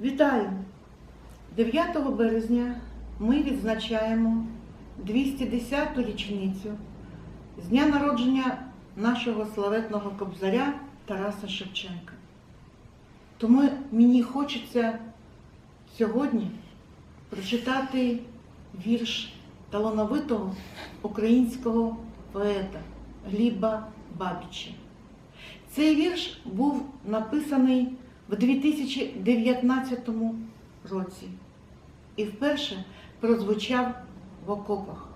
Вітаю! 9 березня ми відзначаємо 210-ту річницю з дня народження нашого славетного кобзаря Тараса Шевченка. Тому мені хочеться сьогодні прочитати вірш талановитого українського поета Гліба Бабіча. Цей вірш був написаний в 2019 році і вперше прозвучав в окопах.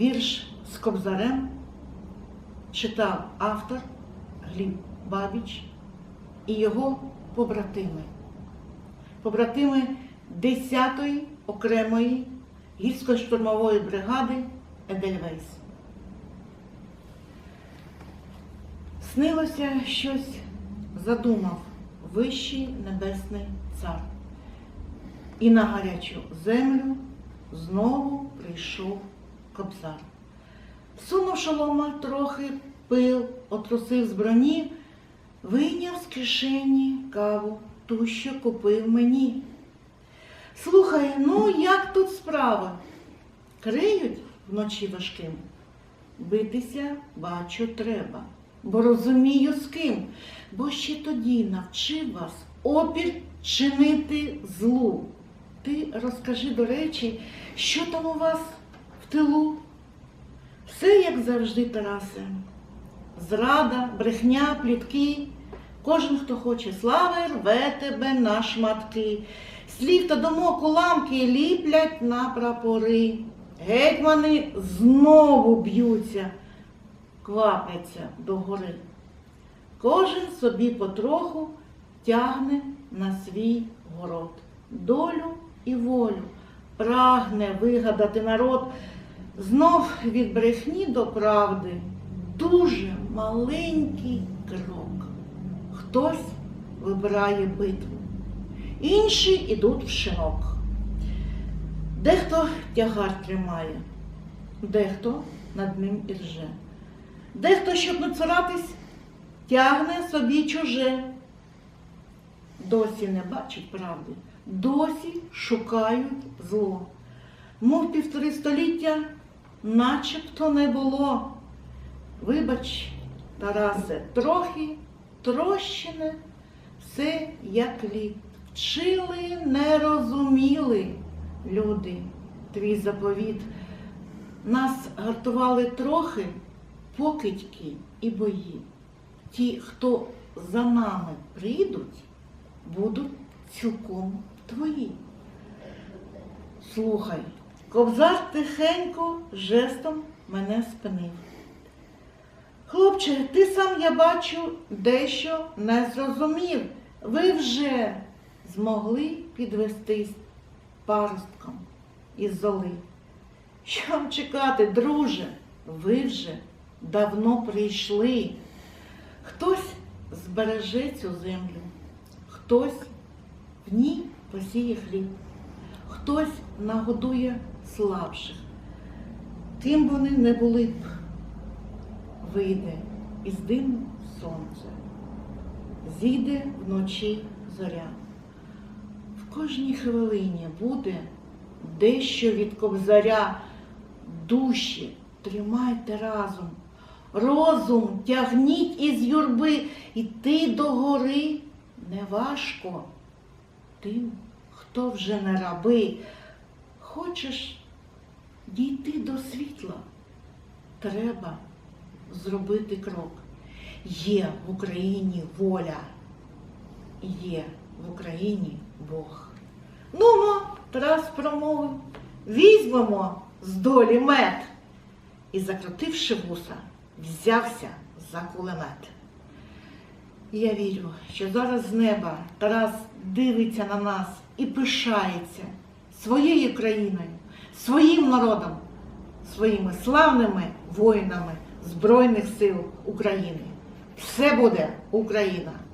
Вірш з Кобзарем читав автор Гліб Бабіч і його побратими. Побратими 10-ї окремої гірсько-штурмової бригади Едельвейс. Снилося щось, задумав вищий небесний цар. І на гарячу землю знову прийшов кобзар. Сунув шолома трохи пил, отрусив з броні, вийняв з кишені каву, ту, що купив мені. Слухай, ну як тут справа? Криють вночі важким. Битися, бачу, треба, бо розумію з ким, бо ще тоді навчив вас опір чинити злу. Ти розкажи, до речі, що там у вас в тилу? Все як завжди, Тарасе. Зрада, брехня, плітки. Кожен, хто хоче слави, рве тебе на шматки. Слів та думок уламки ліплять на прапори. Гетьмани знову б'ються, квапляться до гори. Кожен собі потроху тягне на свій город. Долю і волю прагне вигадати народ знов від брехні до правди дуже маленький крок. Хтось вибирає битву, інші йдуть в шинок. Дехто тягар тримає, дехто над ним і рже. Дехто, щоб не цуратись, тягне собі чуже. Досі не бачать правди, досі шукають зло. Мов півтори століття, начебто не було. Вибач, Тарасе, трохи трощине, все як лід. Вчили, не розуміли люди твій заповіт. Нас гартували трохи покидьки і бої. Ті, хто за нами прийдуть, будуть цілком твої. Слухай, ковзар тихенько жестом мене спинив. Хлопче, ти сам, я бачу, дещо не зрозумів. Ви вже змогли підвестись паростком із золи. Що вам чекати, друже? Ви вже давно прийшли. Хтось збереже цю землю, хтось в ній посіє хліб, хтось нагодує слабших. Ким вони не були б, вийде із диму сонце, зійде вночі зоря. В кожній хвилині буде дещо від кобзаря душі, тримайте разом, розум тягніть із юрби, іти до гори не важко. Тим, хто вже не раби, хочеш дійти до світла, треба зробити крок. Є в Україні воля, є в Україні Бог. Нумо, Тарас промовив, візьмемо з долі мед. І, закрутивши вуса, взявся за кулемет. Я вірю, що зараз з неба Тарас дивиться на нас і пишається своєю країною, своїм народом, своїми славними воїнами Збройних сил України. Все буде Україна!